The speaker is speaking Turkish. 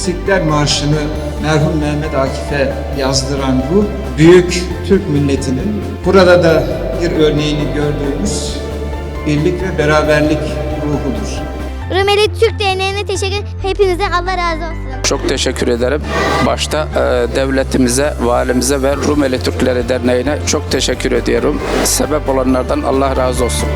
İstiklal Marşı'nı merhum Mehmet Akif'e yazdıran ruh, büyük Türk milletinin burada da bir örneğini gördüğümüz birlik ve beraberlik ruhudur. Rumeli Türk Derneği'ne teşekkür Hepinizden Allah razı olsun. Çok teşekkür ederim. Başta e, devletimize, valimize ve Rumeli Türkleri Derneği'ne çok teşekkür ediyorum. Sebep olanlardan Allah razı olsun.